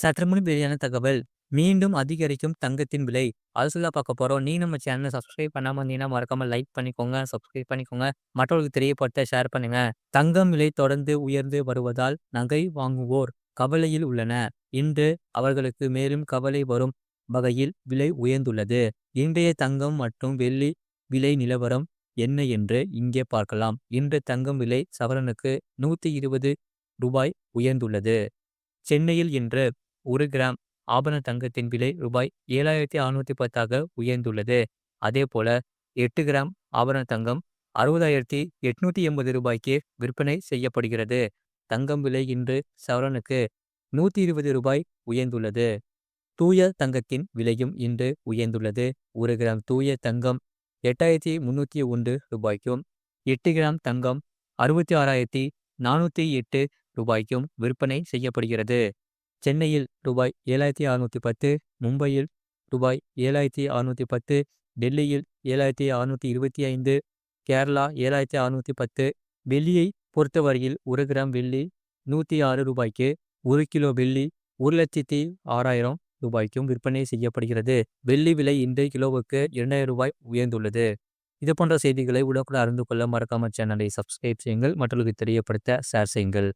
சற்று முன் வெளியான தகவல் மீண்டும் அதிகரிக்கும் தங்கத்தின் விலை. அரசுதான் பார்க்க போறோம். நீ நம்ம சேனலை சப்ஸ்கிரைப் பண்ணாம இருந்தீங்கன்னா மறக்காம லைக் பண்ணிக்கோங்க சப்ஸ்கிரைப் பண்ணிக்கோங்க. மற்றவர்களுக்கு தெரியப்படுத்த ஷேர் பண்ணுங்க. தங்கம் விலை தொடர்ந்து உயர்ந்து வருவதால் நகை வாங்குவோர் கவலையில் உள்ளன. இன்று அவர்களுக்கு மேலும் கவலை வரும் வகையில் விலை உயர்ந்துள்ளது. இன்றைய தங்கம் மற்றும் வெள்ளி விலை நிலவரம் என்ன என்று இங்கே பார்க்கலாம். இன்று தங்கம் விலை சவரனுக்கு நூத்தி இருபது ரூபாய் உயர்ந்துள்ளது. சென்னையில் இன்று ஒரு கிராம் ஆபரண தங்கத்தின் விலை ரூபாய் ஏழாயிரத்தி அறுநூத்தி பத்தாக உயர்ந்துள்ளது. அதே போல எட்டு கிராம் ஆபரண தங்கம் அறுபதாயிரத்தி எட்நூத்தி எண்பது ரூபாய்க்கு விற்பனை செய்யப்படுகிறது. தங்கம் விலை இன்று சவரனுக்கு நூத்தி இருபது ரூபாய் உயர்ந்துள்ளது. தூய தங்கத்தின் விலையும் இன்று உயர்ந்துள்ளது. ஒரு கிராம் தூய தங்கம் எட்டாயிரத்தி முன்னூற்றி ஒன்று ரூபாய்க்கும் எட்டு கிராம் தங்கம் அறுபத்தி ஆறாயிரத்தி நானூற்றி எட்டு ரூபாய்க்கும் விற்பனை செய்யப்படுகிறது. சென்னையில் ரூபாய் ஏழாயிரத்தி அறுநூற்றி பத்து மும்பையில் ரூபாய் ஏழாயிரத்தி அறுநூற்றி பத்து டெல்லியில் ஏழாயிரத்தி அறுநூற்றி இருபத்தி ஐந்து கேரளா ஏழாயிரத்தி அறுநூற்றி பத்து வெள்ளியை பொறுத்தவரையில் ஒரு கிராம் வெள்ளி நூற்றி ஆறு ரூபாய்க்கு ஒரு கிலோ வெள்ளி ஒரு லட்சத்தி ஆறாயிரம் ரூபாய்க்கும் விற்பனை செய்யப்படுகிறது. வெள்ளி விலை இன்று கிலோவுக்கு இரண்டாயிரம் ரூபாய் உயர்ந்துள்ளது. இது போன்ற செய்திகளை உடனுக்குடன் அறிந்து கொள்ள மறக்காமல் சேனலை சப்ஸ்கிரைப் செய்யுங்கள். மற்றவர்களுக்கு தெரியப்படுத்த ஷேர் செய்யுங்கள்.